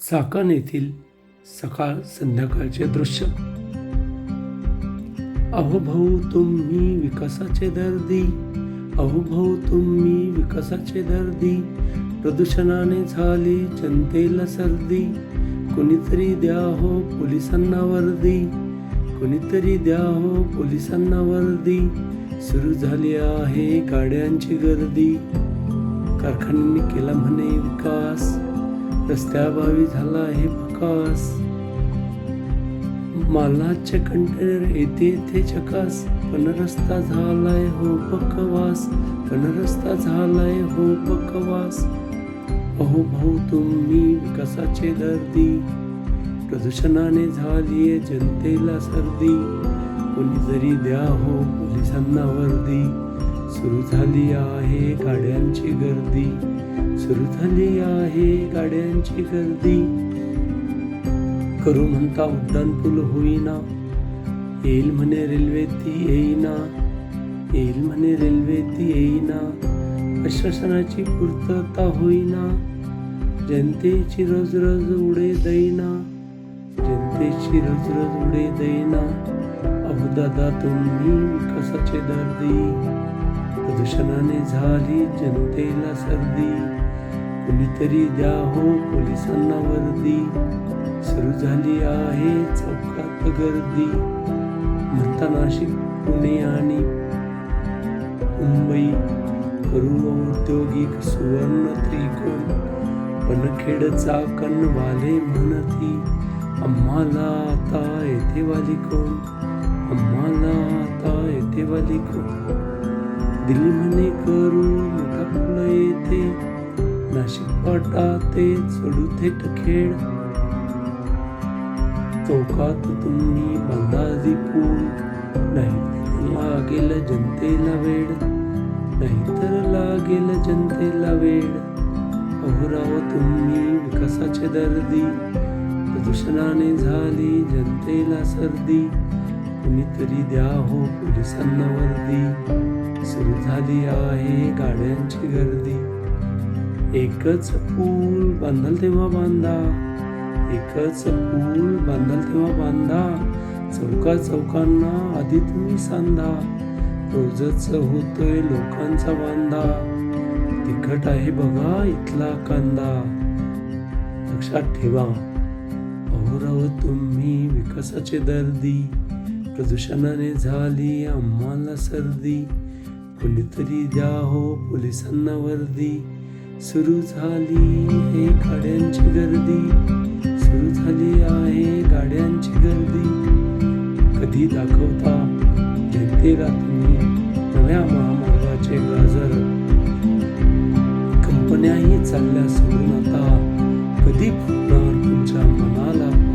चाकण येथील सकाळ संध्याकाळचे दृश्य. अहो भाऊ तुम्ही विकासाचे दर्दी. अहो भाऊ तुम्ही विकासाचे दर्दी. प्रदूषणाने झाली जनतेला सर्दी. कोणीतरी द्या हो पोलिसांना वर्दी. कोणीतरी द्या हो पोलिसांना वर्दी. सुरू झाली आहे गाड्यांची गर्दी. कारखान्यांनी केला म्हणे विकास. रस्त्याभावी झाला आहे विकास मालाचे कंटेनर येते येथे चकास. पण रस्ता झालाय हो बकवास. पण रस्ता झालाय हो बकवास. अहो भाऊ तुम्ही विकासाचे दर्दी. प्रदूषणाने झालीये जनतेला सर्दी. कोणीतरी द्या हो पोलिसांना वर्दी. सुरू झाली आहे गाड्यांची गर्दी. सुरू झाली आहे गाड्यांची गर्दी. करू म्हणता उड्डाण पूल होईना. येईल म्हणे रेल्वे ती येईना. येईल म्हणे रेल्वे ती येईना. प्रशासनाची पूर्तता होईना. जनतेची रोज रोज उडे दैना जनतेची रोज रोज उडे दैना अहो दादा तुम्ही विकासाचे दर्दी. प्रदूषणाने झाली जनतेला सर्दी. कुणीतरी द्या हो पोलिसांना वर्दी सुरू झाली आहे चौकात गर्दी. म्हणता नाशिक पुणे आणि मुंबई. करू औद्योगिक सुवर्ण त्रिकोण. पनखेड चाकण वाले म्हणती आम्हाला आता येथे वाली कोण आम्हाला आता येथे वाली कोण दिल म्हणे करू मोठा पूल नाशिक ते सोडू थेट खेळ. चौकात तुम्ही बांधाजी पूल नाही लागेल जनतेला वेळ नाहीतर लागेल जनतेला वेळ अहोराव तुम्ही विकासाचे दर्दी. प्रदूषणाने झाली जनतेला सर्दी. कुणीतरी द्या हो पोलिसांना वर्दी. सुरू झाली आहे गाड्यांची गर्दी. एकच पूल बांधाल तेव्हा बांधा. एकच पूल बांधाल तेव्हा बांधा. चौका चौकांना आधी तुम्ही सांधा. रोजच होतोय लोकांचा बांधा तिखट आहे बघा इथला कांदा. लक्षात ठेवा. अहोराव तुम्ही विकासाचे दर्दी. प्रदूषणाने झाली आम्हाला सर्दी. कोणीतरी द्या हो पोलिसांना वर्दी. सुरू झाली हे गाड्यांची गर्दी. सुरू झाली आहे गाड्यांची गर्दी. कधी दाखवता जनतेला तुम्ही नव्या महामार्गाचे गाजर? कंपन्याही चालल्या सोडून आता कधी फुटणार तुमच्या मनाला?